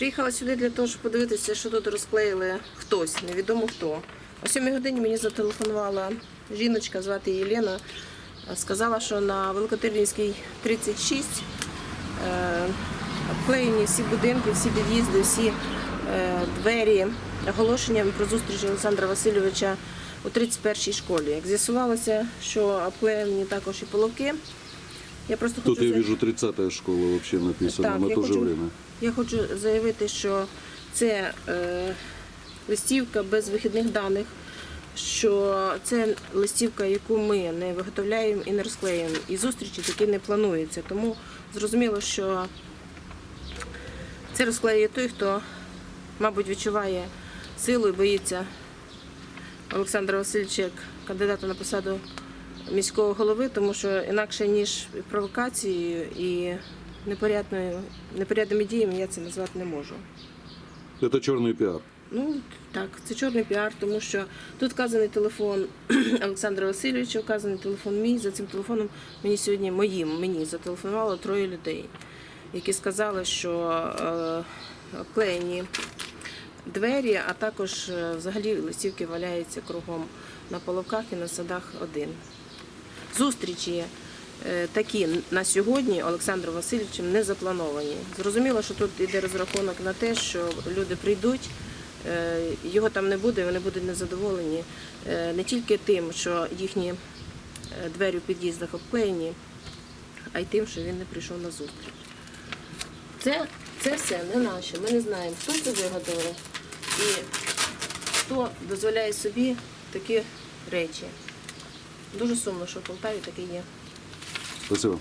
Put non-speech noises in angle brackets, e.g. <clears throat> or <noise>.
Приїхала сюди для того, щоб подивитися, що тут розклеїли хтось, невідомо хто. О 7 годині мені зателефонувала жіночка, звати її. Сказала, що на Великотирнівській 36 е, обклеєні всі будинки, всі під'їзди, всі е, двері оголошенням про зустріч Олександра Васильовича у 31-й школі. Як з'ясувалося, що обклеєні також і половки. Я просто Тут хочу я вижу 30-я школа вообще написано Так, на я то же хочу- время. я хочу заявити, що це е, листівка без вихідних даних, що це листівка, яку ми не виготовляємо і не розклеюємо, і зустрічі такі не плануються. Тому зрозуміло, що це розклеює той, хто, мабуть, відчуває силу і боїться Олександра Васильовича як кандидата на посаду міського голови, тому що інакше ніж провокацією і непорядною, непорядними діями я це назвати не можу. Это черный пиар. Ну так, це чорний піар, тому що тут вказаний телефон <clears throat> Олександра Васильовича, вказаний телефон мій. За цим телефоном мені сьогодні моїм мені зателефонувало троє людей, які сказали, що е, обклеєні двері, а також е, взагалі листівки валяються кругом на половках і на садах один. Зустрічі е, такі на сьогодні Олександром Васильовичем не заплановані. Зрозуміло, що тут йде розрахунок на те, що люди прийдуть, е, його там не буде, вони будуть незадоволені е, не тільки тим, що їхні двері в під'їздах обклеєні, а й тим, що він не прийшов на зустріч. Це, це все не наше. Ми не знаємо, хто це виготовив і хто дозволяє собі такі речі. Дуже сумно, що в Полтаві таке є. Спасибо.